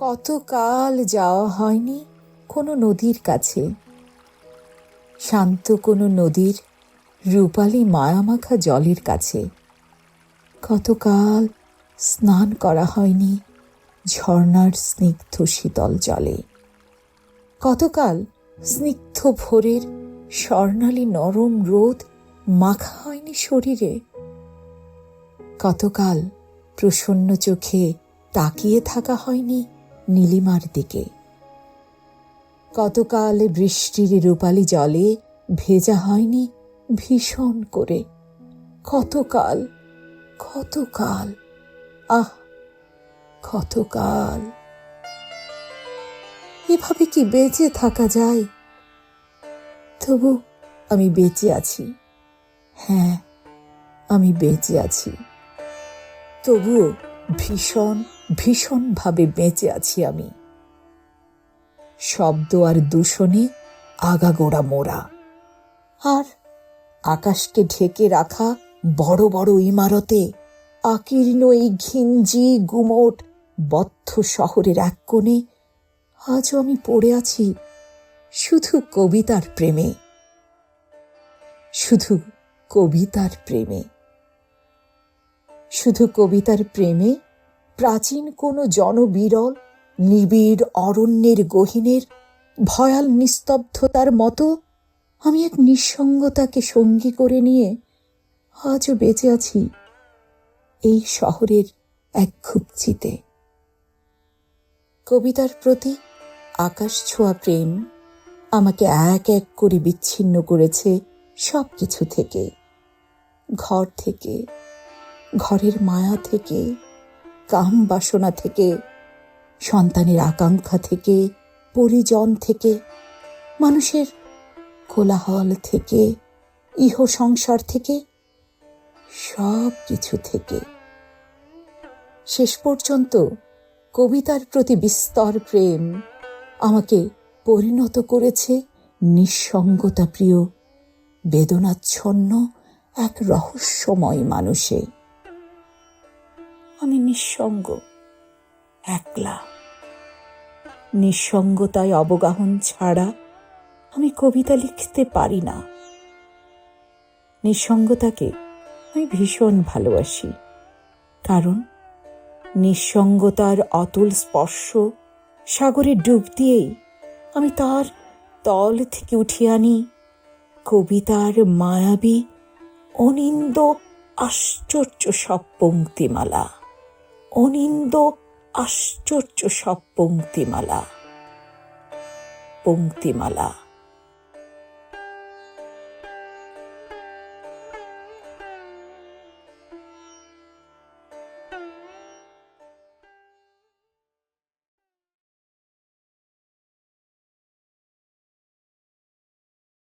কতকাল যাওয়া হয়নি কোনো নদীর কাছে। শান্ত কোনো নদীর রূপালী মায়ামাখা জলের কাছে। কতকাল স্নান করা হয়নি ঝর্ণার স্নিগ্ধ শীতল জলে। কতকাল স্নিগ্ধ ভোরের স্বর্ণালী নরম রোদ মাখা হয়নি শরীরে। কতকাল প্রসন্ন চোখে তাকিয়ে থাকা হয়নি নীলিমার দিকে। কতকাল বৃষ্টির রূপালী জলে ভেজা হয়নি ভীষণ করে। কতকাল কতকাল, আহ, কতকাল। এভাবে কি বেঁচে থাকা যায়? তবু আমি বেঁচে আছি। হ্যাঁ আমি বেঁচে আছি। তবুও ভীষণ ভীষণভাবে বেঁচে আছি আমি। শব্দ আর দূষণে আগাগোড়া মোড়া। আর আকাশকে ঢেকে রাখা বড় বড় ইমারতে আকীর্ণ এই ঘিঞ্জি গুমোট বদ্ধ শহরের এক কোণে আজও আমি পড়ে আছি শুধু কবিতার প্রেমে। শুধু কবিতার প্রেমে। শুধু কবিতার প্রেমে প্রাচীন কোনো জনবিরল, নিবিড় অরণ্যের গহীনের ভয়াল নিস্তব্ধতার মতো আমি এক নিঃসঙ্গতাকে সঙ্গী করে নিয়ে আজও বেঁচে আছি এই শহরের এক খুপচিতে। কবিতার প্রতি আকাশ ছোঁয়া প্রেম আমাকে এক এক করে বিচ্ছিন্ন করেছে সব কিছু থেকে। ঘর থেকে, ঘরের মায়া থেকে কাম বাসনা থেকে, সন্তানের আকাঙ্ক্ষা থেকে, পরিজন থেকে, মানুষের কোলাহল থেকে, ইহ সংসার থেকে সব কিছু থেকে। শেষ পর্যন্ত কবিতার প্রতি বিস্তর প্রেম আমাকে পরিণত করেছে নিঃসঙ্গতা প্রিয় বেদনাচ্ছন্ন এক রহস্যময় মানুষে। আমি নিঃসঙ্গ, একলা। নিঃসঙ্গতায় অবগাহন ছাড়া আমি কবিতা লিখতে পারি না। নিঃসঙ্গতাকে আমি ভীষণ ভালোবাসি, কারণ নিঃসঙ্গতার অতুল স্পর্শ সাগরে ডুব দিয়েই আমি তার তল থেকে উঠিয়ে আনি। কবিতার মায়াবী, অনিন্দ, আশ্চর্য সব পঙ্ক্তিমালা। অনিন্দ আশ্চর্য সব পঙ্ক্তিমালা। পঙ্ক্তিমালা।